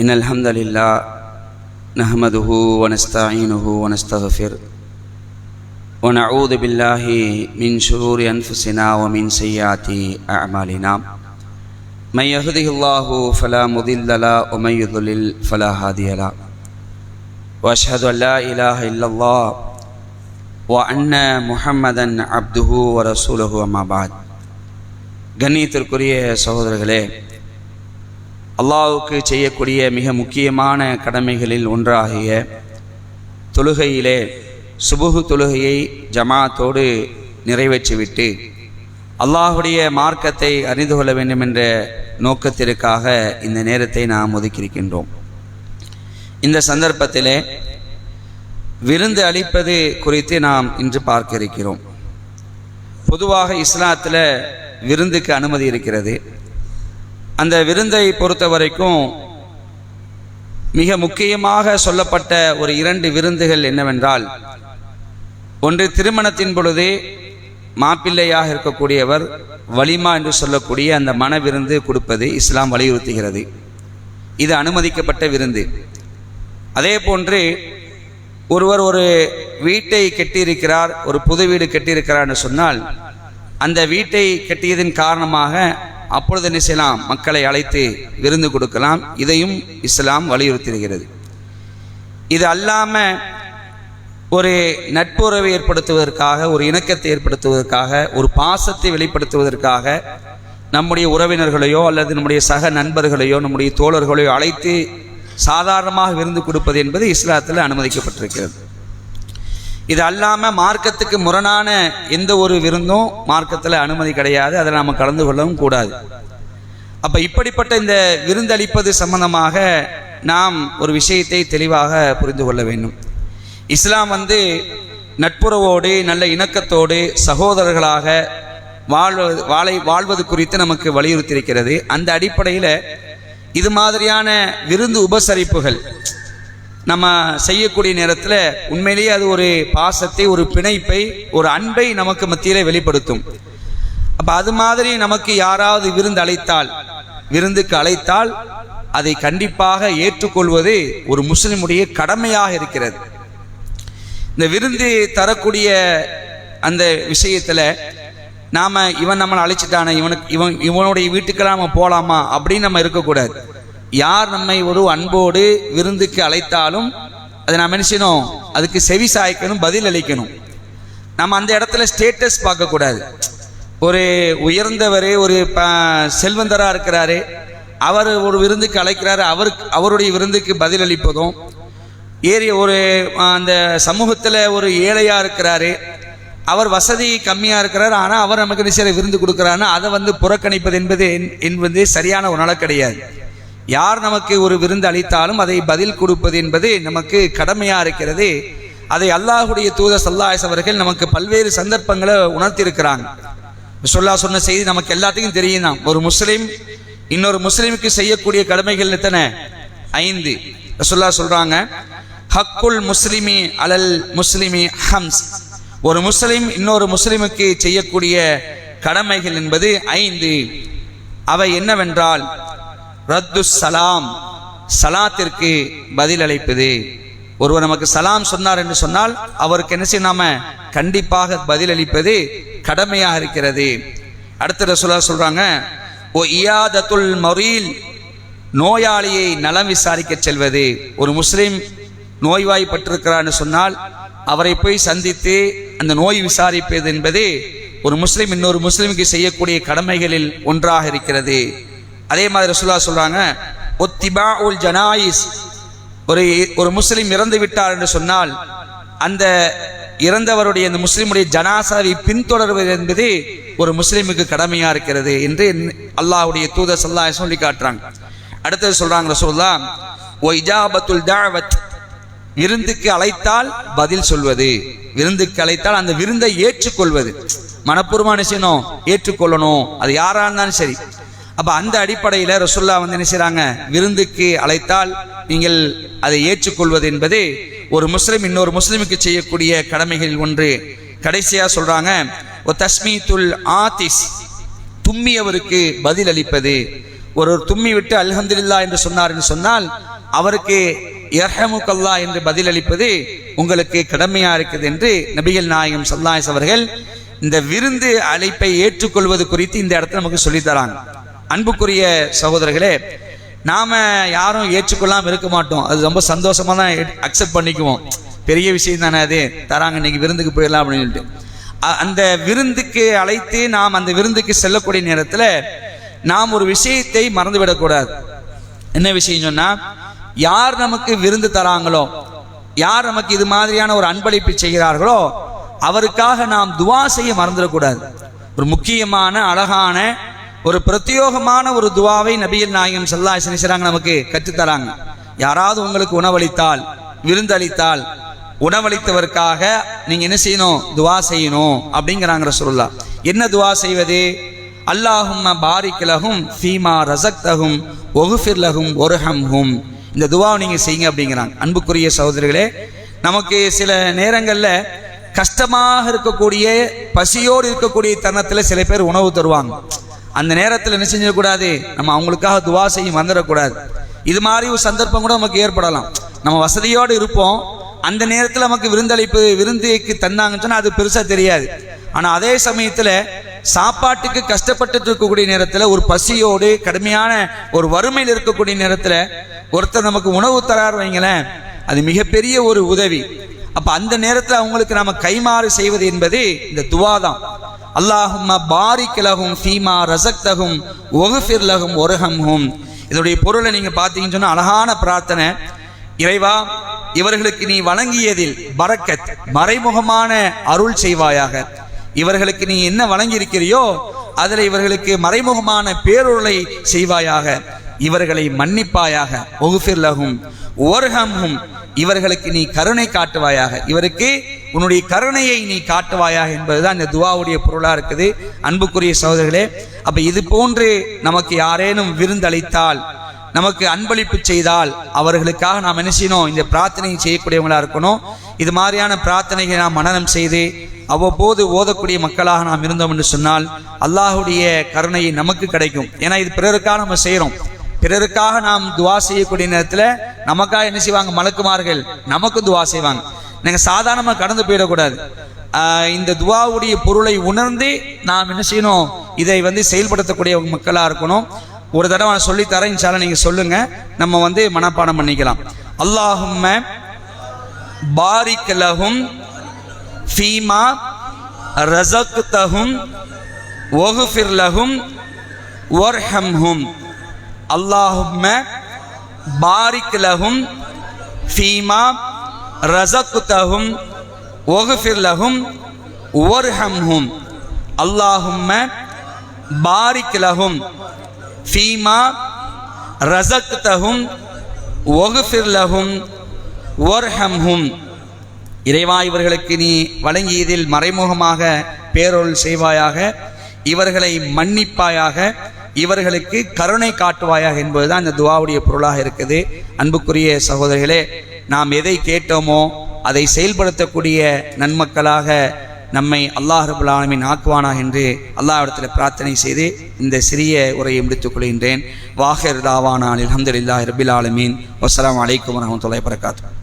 إن الحمد لله نحمده ونستعينه ونستغفر ونعوذ بالله من شرور أنفسنا ومن سيئات أعمالنا من يهده الله فلا مضل له ومن يضلل فلا هادي له وأشهد أن لا إله إلا الله وأن محمدا عبده ورسوله أما بعد கண்ணியத்திற்குரிய சகோதரர்களே அல்லாவுக்கு செய்யக்கூடிய மிக முக்கியமான கடமைகளில் ஒன்றாகிய தொழுகையிலே சுபுகு தொழுகையை ஜமாத்தோடு நிறைவேற்றிவிட்டு அல்லாஹுடைய மார்க்கத்தை அறிந்து கொள்ள வேண்டும் என்ற நோக்கத்திற்காக இந்த நேரத்தை நாம் ஒதுக்கியிருக்கின்றோம். இந்த சந்தர்ப்பத்திலே விருந்து அளிப்பது குறித்து நாம் இன்று பார்க்க இருக்கிறோம். பொதுவாக இஸ்லாத்தில் விருந்துக்கு அனுமதி இருக்கிறது. அந்த விருந்தை பொறுத்த வரைக்கும் மிக முக்கியமாக சொல்லப்பட்ட ஒரு இரண்டு விருந்துகள் என்னவென்றால் ஒன்று திருமணத்தின் பொழுது மாப்பிள்ளையாக இருக்கக்கூடியவர் வலிமா என்று சொல்லக்கூடிய அந்த மன விருந்து கொடுப்பது இஸ்லாம் வலியுறுத்துகிறது. இது அனுமதிக்கப்பட்ட விருந்து. அதே போன்று ஒருவர் ஒரு வீட்டை கட்டியிருக்கிறார் ஒரு புது வீடு கட்டியிருக்கிறார் என்று சொன்னால் அந்த வீட்டை கட்டியதன் காரணமாக அப்பொழுது என்ன செய்யலாம்? மக்களை அழைத்து விருந்து கொடுக்கலாம். இதையும் இஸ்லாம் வலியுறுத்துகிறது இது அல்லாமல் ஒரு நட்புறவை ஏற்படுத்துவதற்காக ஒரு இணக்கத்தை ஏற்படுத்துவதற்காக ஒரு பாசத்தை வெளிப்படுத்துவதற்காக நம்முடைய உறவினர்களையோ அல்லது நம்முடைய சக நண்பர்களையோ நம்முடைய தோழர்களையோ அழைத்து சாதாரணமாக விருந்து கொடுப்பது என்பது இஸ்லாத்தில் அனுமதிக்கப்பட்டிருக்கிறது. இது அல்லாமல் மார்க்கத்துக்கு முரணான எந்த ஒரு விருந்தும் மார்க்கத்தில் அனுமதி கிடையாது. அதில் நாம் கலந்து கொள்ளவும் கூடாது. அப்போ இப்படிப்பட்ட இந்த விருந்தளிப்பது சம்பந்தமாக நாம் ஒரு விஷயத்தை தெளிவாக புரிந்து கொள்ள வேண்டும். இஸ்லாம் வந்து நட்புறவோடு நல்ல இணக்கத்தோடு சகோதரர்களாக வாழ்வது வாழை வாழ்வது குறித்து நமக்கு வலியுறுத்தியிருக்கிறது. அந்த அடிப்படையில் இது மாதிரியான விருந்து உபசரிப்புகள் நம்ம செய்யக்கூடிய நேரத்தில் உண்மையிலேயே அது ஒரு பாசத்தை ஒரு பிணைப்பை ஒரு அன்பை நமக்கு மத்தியில் வெளிப்படுத்தும். அப்போ அது மாதிரி நமக்கு யாராவது விருந்து அழைத்தால் விருந்துக்கு அழைத்தால் அதை கண்டிப்பாக ஏற்றுக்கொள்வது ஒரு முஸ்லிமுடைய கடமையாக இருக்கிறது. இந்த விருந்து தரக்கூடிய அந்த விஷயத்தில் நாம் இவன் நம்மளை அழைச்சிட்டானே இவனுக்கு இவன் இவனுடைய வீட்டுக்கெல்லாம் நம்ம போகலாமா அப்படின்னு நம்ம இருக்கக்கூடாது. யார் நம்மை ஒரு அன்போடு விருந்துக்கு அழைத்தாலும் அதை நாம் என்ன செய்யணும்? அதுக்கு செவி சாய்க்கணும் பதில் அளிக்கணும். நம்ம அந்த இடத்துல ஸ்டேட்டஸ் பார்க்கக்கூடாது. ஒரு உயர்ந்தவர் ஒரு ப செல்வந்தராக இருக்கிறாரு அவர் ஒரு விருந்துக்கு அழைக்கிறாரு அவருக்கு அவருடைய விருந்துக்கு பதில் அளிப்பதும் ஏறி ஒரு அந்த சமூகத்தில் ஒரு ஏழையாக இருக்கிறாரு அவர் வசதி கம்மியாக இருக்கிறார் ஆனால் அவர் நமக்கு நிச்சயம் விருந்து கொடுக்குறாருன்னா அதை வந்து புறக்கணிப்பது என்பது என்பது சரியான ஒரு நல கிடையாது. யார் நமக்கு ஒரு விருந்து அளித்தாலும் அதை பதில் கொடுப்பது என்பது நமக்கு கடமையாக இருக்கிறது. அதை அல்லாஹுடைய தூத சல்லாஸ் அவர்கள் நமக்கு பல்வேறு சந்தர்ப்பங்களை உணர்த்தியிருக்கிறாங்க சொல்லா சொன்ன செய்தி நமக்கு எல்லாத்துக்கும் தெரியும் தான். ஒரு முஸ்லீம் இன்னொரு முஸ்லீமுக்கு செய்யக்கூடிய கடமைகள் எத்தனை? ஐந்து. சொல்லா சொல்றாங்க ஹக்குல் முஸ்லிமி அலல் முஸ்லிமி ஹம்ஸ். ஒரு முஸ்லிம் இன்னொரு முஸ்லிமுக்கு செய்யக்கூடிய கடமைகள் என்பது ஐந்து. அவை என்னவென்றால் ரத்து சலாம். சலாத்திற்கு பதில் அளிப்பது ஒருவர் நமக்கு சலாம் சொன்னார் என்று சொன்னால் அவருக்கு என்ன செய்ய கண்டிப்பாக பதில் அளிப்பது கடமையாக இருக்கிறது. அடுத்த சொல்ல சொல்றாங்க ஓ இயாதத்துல் மொரீல் நோயாளியை நலம் விசாரிக்க செல்வது. ஒரு முஸ்லீம் நோய்வாய்ப்பட்டிருக்கிறான்னு சொன்னால் அவரை போய் சந்தித்து அந்த நோய் விசாரிப்பது என்பது ஒரு முஸ்லீம் இன்னொரு முஸ்லீமுக்கு செய்யக்கூடிய கடமைகளில் ஒன்றாக இருக்கிறது. அதே மாதிரி ரசுல்லா சொல்றாங்க ஒத்திபா உல் ஜனாயிஸ். ஒரு ஒரு முஸ்லீம் இறந்து விட்டார் என்று சொன்னால் அந்த இறந்தவருடைய அந்த முஸ்லீமுடைய ஜனாசாவை பின்தொடர்வது என்பது ஒரு முஸ்லீமுக்கு கடமையா இருக்கிறது என்று அல்லாஹுடைய தூத சொல்லா சொல்லி காட்டுறாங்க. அடுத்தது சொல்றாங்க ரசூல்லா ஓ இஜாபத்துல் தாவத் விருந்துக்கு அழைத்தால் பதில் சொல்வது. விருந்துக்கு அழைத்தால் அந்த விருந்தை ஏற்றுக்கொள்வது. மனப்பூர்வமான செய்யணும்? ஏற்றுக்கொள்ளணும். அது யாரா இருந்தாலும் சரி. அப்ப அந்த அடிப்படையில் ரசுல்லா வந்து என்ன செய்றாங்க? விருந்துக்கு அழைத்தால் நீங்கள் அதை ஏற்றுக்கொள்வது என்பது ஒரு முஸ்லிம் இன்னொரு முஸ்லிமுக்கு செய்யக்கூடிய கடமைகளில் ஒன்று. கடைசியா சொல்றாங்க "ஒ தஸ்மீத்துல் ஆதிஸ். தும்மியவருக்கு பதில் அளிப்பது. ஒருவர் தும்மி விட்டு அல்ஹந்துல்லா என்று சொன்னார் என்று சொன்னால் அவருக்கு எர்ஹமுகல்லா என்று பதில் அளிப்பது உங்களுக்கு கடமையா இருக்குது என்று நபிகள் நாயகம் சல்லாஸ் அவர்கள் இந்த விருந்து அழைப்பை ஏற்றுக்கொள்வது குறித்து இந்த இடத்துல நமக்கு சொல்லித் தராங்க. அன்புக்குரிய சகோதரர்களே நாம யாரும் ஏற்றுக்கொள்ளாம இருக்க மாட்டோம். அது ரொம்ப சந்தோஷமா தான் அக்செப்ட் பண்ணிக்குவோம். பெரிய விஷயம் தானே அது. தராங்க இன்னைக்கு விருந்துக்கு போயிடலாம் அப்படின்ட்டு அந்த விருந்துக்கு அழைத்து நாம் அந்த விருந்துக்கு செல்லக்கூடிய நேரத்தில் நாம் ஒரு விஷயத்தை மறந்துவிடக்கூடாது என்ன விஷயம் சொன்னால் யார் நமக்கு விருந்து தராங்களோ யார் நமக்கு இது மாதிரியான ஒரு அன்பளிப்பு செய்கிறார்களோ அவருக்காக நாம் துவா செய்ய மறந்துடக்கூடாது ஒரு முக்கியமான அழகான ஒரு பிரத்யோகமான ஒரு துவாவை நபியல் நாயகம் சல்லா செய்கிறாங்க நமக்கு கற்றுத்தராங்க. யாராவது உங்களுக்கு உணவளித்தால் விருந்தளித்தால் உணவளித்தவருக்காக நீங்க என்ன செய்யணும்? துவா செய்யணும் அப்படிங்கிறாங்க ரசூல்லா என்ன துவா செய்வது? அல்லாஹும் பாரிக் ஃபீமா ரசக்தகும் ஒகுஃபிர்லகும் ஒருஹம்ஹும் இந்த துவாவை நீங்க செய்யுங்க அப்படிங்கிறாங்க. அன்புக்குரிய சகோதரிகளே நமக்கு சில நேரங்களில் கஷ்டமாக இருக்கக்கூடிய பசியோடு இருக்கக்கூடிய தருணத்தில் சில பேர் உணவு தருவாங்க. அந்த நேரத்தில் என்ன செஞ்சிடக்கூடாது? நம்ம அவங்களுக்காக துவா செய்ய வந்துடக்கூடாது. இது மாதிரி ஒரு சந்தர்ப்பம் கூட நமக்கு ஏற்படலாம். நம்ம வசதியோடு இருப்போம். அந்த நேரத்தில் நமக்கு விருந்தளிப்பு விருந்துக்கு தந்தாங்கன்னு சொன்னால் அது பெருசாக தெரியாது. ஆனால் அதே சமயத்தில் சாப்பாட்டுக்கு கஷ்டப்பட்டுட்டு இருக்கக்கூடிய நேரத்தில் ஒரு பசியோடு கடுமையான ஒரு வறுமையில் இருக்கக்கூடிய நேரத்தில் ஒருத்தர் நமக்கு உணவு தரார் வைங்களேன் அது மிகப்பெரிய ஒரு உதவி. அப்போ அந்த நேரத்தில் அவங்களுக்கு நாம் கைமாறு செய்வது என்பது இந்த துவா தான் அல்லாஹும் பாரிக் ஃபீமா ரசக்தகும் ஒகுஃபிர்லகும் ஒருஹம்ஹும் இதனுடைய பொருளை நீங்கள் பார்த்தீங்கன்னு சொன்னால் அழகான பிரார்த்தனை. இறைவா இவர்களுக்கு நீ வழங்கியதில் பரக்கத் மறைமுகமான அருள் செய்வாயாக. இவர்களுக்கு நீ என்ன வழங்கியிருக்கிறியோ அதில் இவர்களுக்கு மறைமுகமான பேருளை செய்வாயாக. இவர்களை மன்னிப்பாயாக. ஒகுஃபிர்லகும் ஓர்ஹம்ஹும் இவர்களுக்கு நீ கருணை காட்டுவாயாக. இவருக்கு உன்னுடைய கருணையை நீ காட்டுவாயா என்பதுதான் இந்த துவாவுடைய பொருளாக இருக்குது. அன்புக்குரிய சகோதரர்களே அப்போ இது போன்று நமக்கு யாரேனும் விருந்தளித்தால் நமக்கு அன்பளிப்பு செய்தால் அவர்களுக்காக நாம் என்ன செய்யணும்? இந்த பிரார்த்தனையை செய்யக்கூடியவங்களாக இருக்கணும். இது மாதிரியான பிரார்த்தனைகளை நாம் மனனம் செய்து அவ்வப்போது ஓதக்கூடிய மக்களாக நாம் இருந்தோம் என்று சொன்னால் அல்லாஹுடைய கருணையை நமக்கு கிடைக்கும். ஏன்னா இது பிறருக்காக நம்ம செய்கிறோம் பிறருக்காக நாம் துவா செய்யக்கூடிய நேரத்தில் நமக்காக என்ன செய்வாங்க? மலக்குமார்கள் நமக்கு துவா செய்வாங்க. நீங்கள் சாதாரணமாக கடந்து போயிடக்கூடாது. இந்த துவாவுடைய பொருளை உணர்ந்து நாம் என்ன செய்யணும்? இதை வந்து செயல்படுத்தக்கூடிய மக்களாக இருக்கணும். ஒரு தடவை நான் சொல்லி தரேன் இன்ஷால்லா நீங்கள் சொல்லுங்க. நம்ம வந்து மனப்பாடம் பண்ணிக்கலாம். அல்லாஹும்ம பாரிக் லஹும் ஃபீமா ரஸக்தஹும் ஓஹுஃபிர் லஹும் வர்ஹம்ஹும். அல்லாஹும்ம பாரிக் லஹும் ஃபீமா ரஸக்தஹும் வஃபிர் ஒர்ஹம்ஹும். அல்லாஹும்ம பாரிக் ஃபீமா ரசக்தஹும் ஒகுஃபில்லகும் ஒர்ஹம்ஹும். இறைவா இவர்களுக்கு நீ வழங்கியதில் மறைமுகமாக பேரொருள் செய்வாயாக இவர்களை மன்னிப்பாயாக இவர்களுக்கு கருணை காட்டுவாயாக என்பதுதான் இந்த துவாவுடைய பொருளாக இருக்குது. அன்புக்குரிய சகோதரிகளே நாம் எதை கேட்டோமோ அதை செயல்படுத்தக்கூடிய நன்மக்களாக நம்மை அல்லாஹ் ரபுல் ஆக்குவானா ஆக்குவானாக என்று அல்லாஹிடத்தில் பிரார்த்தனை செய்து இந்த சிறிய உரையை முடித்துக் கொள்கின்றேன். வாஹர் தாவானா அலமதுல்லா ரபில் ஆலமீன். வசலாம் அலைக்கும் வரஹ்மத்துல்லாஹி வரகாத்து